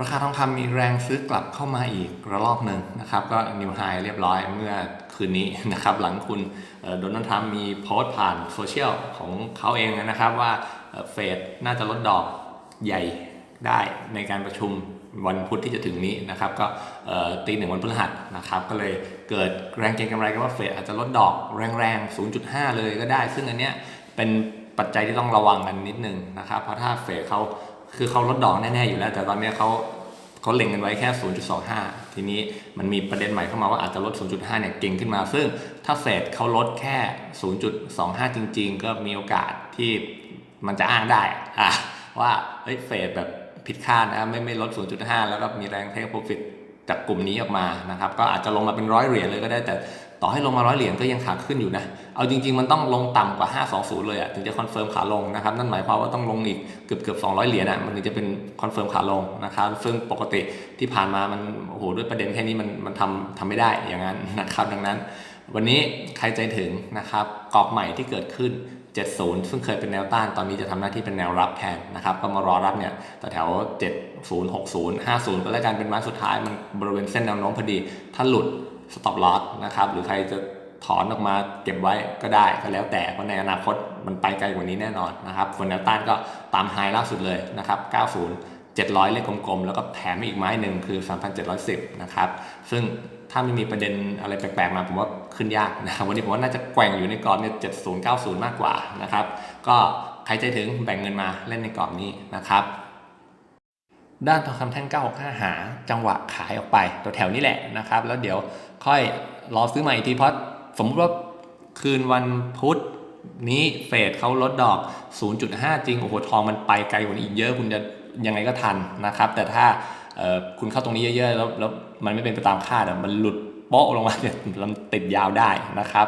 ราคาทองคำมีแรงซื้อกลับเข้ามาอีกระลอกหนึ่งนะครับ ก็นิวไฮเรียบร้อยเมื่อคืนนี้นะครับ หลังคุณโดนัลด์ทรัมป์มีโพสต์ผ่านโซเชียลของเขาเองนะครับว่าเฟดน่าจะลดดอกใหญ่ได้ในการประชุมวันพุธที่จะถึงนี้นะครับ ก็ตีหนึ่งวันพฤหัสนะครับ ก็เลยเกิดแรงเก็งกำไรกันว่าเฟดอาจจะลดดอกแรงๆ 0.5 เลยก็ได้ ซึ่งอันเนี้ยเป็นปัจจัยที่ต้องระวังกันนิดนึงนะครับ เพราะถ้าเฟดเขา คือเขาลดดอกแน่ๆอยู่แล้ว แต่ตอนนี้เขาเขาเล็งกันไว้แค่ 0.25 ทีนี้มันมีประเด็นใหม่เข้ามาว่าอาจจะลด 0.5 เนี่ยเก่งขึ้นมา ซึ่งถ้าเฟดเขาลดแค่ 0.25 จริง ๆ ก็มีโอกาสที่มันจะอ้างได้อะว่าเฮ้ยเฟดแบบผิดคาดนะไม่ไม่ลด 0.5 แล้วก็มีแรงเทคโปรฟิตจากกลุ่มนี้ออกมานะครับ ก็อาจจะลงมาเป็นร้อยเหรียญเลยก็ได้แต่ ต่อให้ลงมาร้อยเหรียญก็ยังขาขึ้นอยู่นะ เอาจริง ๆ มันต้องลงต่ำกว่า 520 เลยอะถึงจะคอนเฟิร์มขาลงนะครับ นั่นหมายความว่าต้องลงอีกเกือบเกือบ200 เหรียญอะมันถึงจะเป็นคอนเฟิร์มขาลงนะครับ ซึ่งปกติที่ผ่านมามันโอ้โหด้วยประเด็นแค่นี้มันมันทำทำไม่ได้อย่างนั้นนะครับดังนั้น วันนี้ใครใจถึงนะครับกรอบใหม่ที่เกิดขึ้น 70 ซึ่งเคยเป็นแนวต้านตอนนี้จะทำหน้าที่เป็นแนวรับแทนนะครับก็มารอรับเนี่ยแต่แถว 70 60 50 ก็แล้วกันเป็นม้สุดท้ายมันบริเวณเส้นแนวโน้มพอดีถ้าหลุด stop loss นะครับหรือใครจะถอนออกมาเก็บไว้ก็ได้ก็แล้วแต่เพราะในอนาคตมันไปไกลกว่านี้แน่นอนนะครับส่วนแนวต้านก็ตามไฮล่าสุดเลยนะครับ 90 700 เลขกลมๆ แล้วก็แถมอีกไม้หนึ่งคือ 3,710 นะครับ ซึ่งถ้าไม่มีประเด็นอะไรแปลกๆ มาผมว่าขึ้นยากนะครับวันนี้ผมว่าน่าจะแกว่งอยู่ในกรอบเนี่ย70 90 มากกว่านะครับ ก็ใครใจถึงแบ่งเงินมาเล่นในกรอบนี้นะครับ ด้านทองคำแท่ง 965 หา จังหวะขายออกไปตัวแถวนี้แหละนะครับ แล้วเดี๋ยวค่อยรอซื้อใหม่อีกทีเพราะสมมติว่าคืนวันพุธนี้เฟดเขาลดดอก 0.5 จริง โอ้โหทองมันไปไกลกว่านี้อีกเยอะ คุณจะยังไงก็ทันนะครับ แต่ถ้าคุณเข้าตรงนี้เยอะๆ แล้วแล้วมันไม่เป็นไปตามคาดมันหลุดโป๊ะลงมาเนี่ยมันติดยาวได้นะครับ